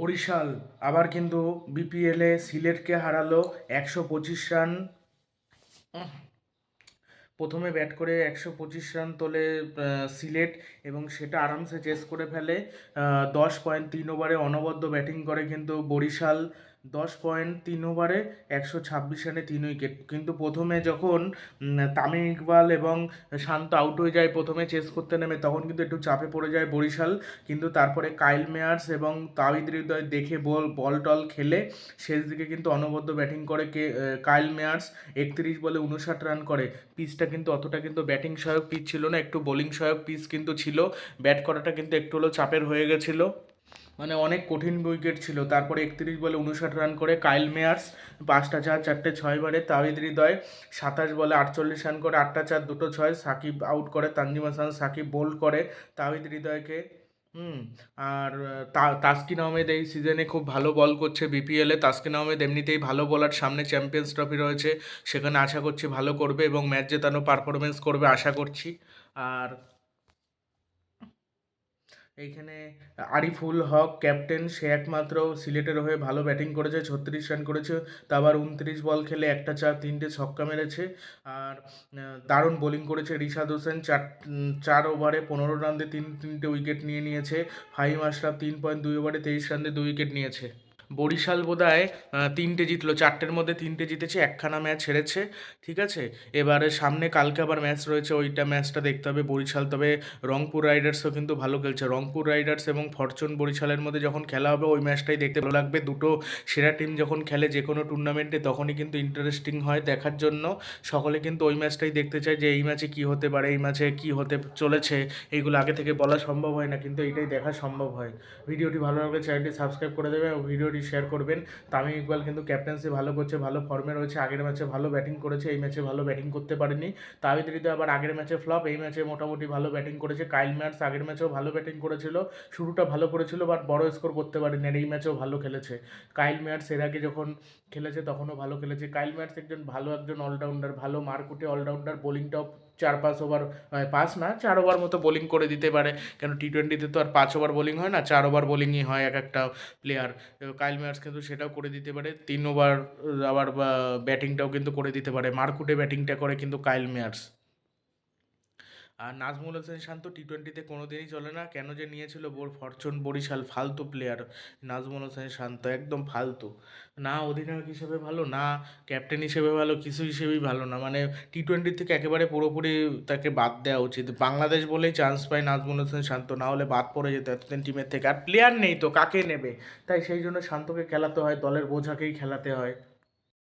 বরিশাল। আবার কিন্তু বিপিএলে সিলেটকে হারালো একশো পঁচিশ রান। প্রথমে ব্যাট করে একশো পঁচিশ রান তোলে সিলেট এবং সেটা আরামসে চেস করে ফেলে। দশ পয়েন্ট তিন ওভারে অনবদ্য ব্যাটিং করে কিন্তু বরিশাল। দশ পয়েন্ট তিন ওভারে একশো ছাব্বিশ রানে তিন উইকেট। কিন্তু প্রথমে যখন তামিম ইকবাল এবং শান্ত আউট হয়ে যায়, প্রথমে চেস করতে নেমে, তখন কিন্তু একটু চাপে পড়ে যায় বরিশাল। কিন্তু তারপরে কাইল মেয়ার্স এবং তাওহিদ হৃদয় দেখে বল বল টল খেলে শেষ দিকে কিন্তু অনবদ্য ব্যাটিং করে কে কাইল মেয়ার্স। একত্রিশ বলে উনষাট রান করে। পিচটা কিন্তু অতটা কিন্তু ব্যাটিং সহায়ক পিচ ছিল না, একটু বোলিং সহায়ক পিচ কিন্তু ছিল। ব্যাট করাটা কিন্তু একটু হলেও চাপের হয়ে গেছিল। মানে অনেক কঠিন উইকেট ছিল। তারপরে একত্রিশ বলে উনষাট রান করে কাইল মেয়ার্স, পাঁচটা চার, চারটে ছয় বারে তাহিদ হৃদয়, সাতাশ বলে আটচল্লিশ রান করে আটটা চার, দুটো ছয়, সাকিব আউট করে, তানজিম হাসান, সাকিব বোল্ড করে তাহিদ হৃদয়কে, হুম, আর তাসকিন আহমেদ এই সিজনে খুব ভালো বল করছে বিপিএলে তাসকিন আহমেদ এমনিতেই ভালো বলার সামনে চ্যাম্পিয়ন্স ট্রফি রয়েছে, সেখানে আশা করছি ভালো করবে এবং ম্যাচ জেতানো পারফরমেন্স করবে, আশা করছি। আর এইখানে আরিফুল হক, ক্যাপ্টেন, সে একমাত্র সিলেটের হয়ে ভালো ব্যাটিং করেছে, ছত্রিশ রান করেছে, তা আবার উনত্রিশ বল খেলে একটা চার তিনটে ছক্কা মেরেছে। আর দারুণ বোলিং করেছে রিশাদ হোসেন, চার চার ওভারে পনেরো রান দিয়ে তিন, তিনটে উইকেট নিয়ে নিয়েছে। ফাহিম আশরাফ তিন পয়েন্ট দুই ওভারে তেইশ রান দিয়ে দুই উইকেট নিয়েছে। বরিশাল বোধহয় তিনটে জিতলো। চারটের মধ্যে তিনটে জিতেছে, একখানা ম্যাচ হেরেছে, ঠিক আছে? এবারে সামনে কালকে আবার ম্যাচ রয়েছে, ওইটা ম্যাচটা দেখতে হবে। বরিশাল তবে রংপুর রাইডার্সও কিন্তু ভালো খেলছে। রংপুর রাইডার্স এবং ফরচুন বরিশালের মধ্যে যখন খেলা হবে, ওই ম্যাচটাই দেখতে ভালো লাগবে। দুটো সেরা টিম যখন খেলে যে কোনো টুর্নামেন্টে তখনই কিন্তু ইন্টারেস্টিং হয় দেখার জন্য। সকলে কিন্তু ওই ম্যাচটাই দেখতে চায় যে এই ম্যাচে কী হতে পারে, এই ম্যাচে কী হতে চলেছে। এইগুলো আগে থেকে বলা সম্ভব হয় না, কিন্তু এইটাই দেখা সম্ভব হয়। ভিডিওটি ভালো লাগলে চ্যানেলটি সাবস্ক্রাইব করে দেবে এবং ভিডিওটি শেয়ার করবেন। তামিম ইকবাল কিন্তু ক্যাপ্টেন্সি ভালো করছে, ভালো ফর্মে রয়েছে, আগের ম্যাচে ভালো ব্যাটিং করেছে, এই ম্যাচে ভালো ব্যাটিং করতে পারেনি। তাহিদ হৃদয় আবার আগের ম্যাচে ফ্লপ এই ম্যাচে মোটামুটি ভালো ব্যাটিং করেছে। কাইল ম্যাটস আগের ম্যাচেও ভালো ব্যাটিং করেছিল, শুরুটা ভালো করেছিল বাট বড় স্কোর করতে পারেনি আর এই ম্যাচেও ভালো খেলেছে। কাইল ম্যাটস এর আগে যখন খেলেছে, তখনও ভালো খেলেছে। কাইল ম্যাটস একজন ভালো একজন অলরাউন্ডার ভালো মারকুটে অলরাউন্ডার বোলিংটাও চার পাঁচ ওভার পাঁচ না, চার ওভার মতো বোলিং করে দিতে পারে। কেন টি টোয়েন্টিতে তো আর পাঁচ ওভার বোলিং হয় না, চার ওভার বোলিংই হয় এক একটা প্লেয়ার কাইল মেয়ার্স কিন্তু সেটাও করে দিতে পারে, তিন ওভার আবার ব্যাটিংটাও কিন্তু করে দিতে পারে। মারকুটে ব্যাটিংটা করে কিন্তু কাইল মেয়ার্স আর নাজমুল হোসেন শান্ত টি টোয়েন্টিতে কোনো দিনই চলে না। কেন যে নিয়েছিল বোর ফরচুন বরিশাল ফালতু প্লেয়ার নাজমুল হোসেন শান্ত, একদম ফালতু। না অধিনায়ক হিসেবে ভালো, না ক্যাপ্টেন হিসেবে ভালো, কিছু হিসেবেই ভালো না। মানে টি টোয়েন্টি থেকে একেবারে পুরোপুরি তাকে বাদ দেওয়া উচিত। বাংলাদেশ বলেই চান্স পায় নাজমুল হোসেন শান্ত, না হলে বাদ পড়ে যেত এতদিন টিমের থেকে। আর প্লেয়ার নেই তো, কাকে নেবে? তাই সেই জন্য শান্তকে খেলাতে হয়, দলের বোঝাকেই খেলাতে হয়।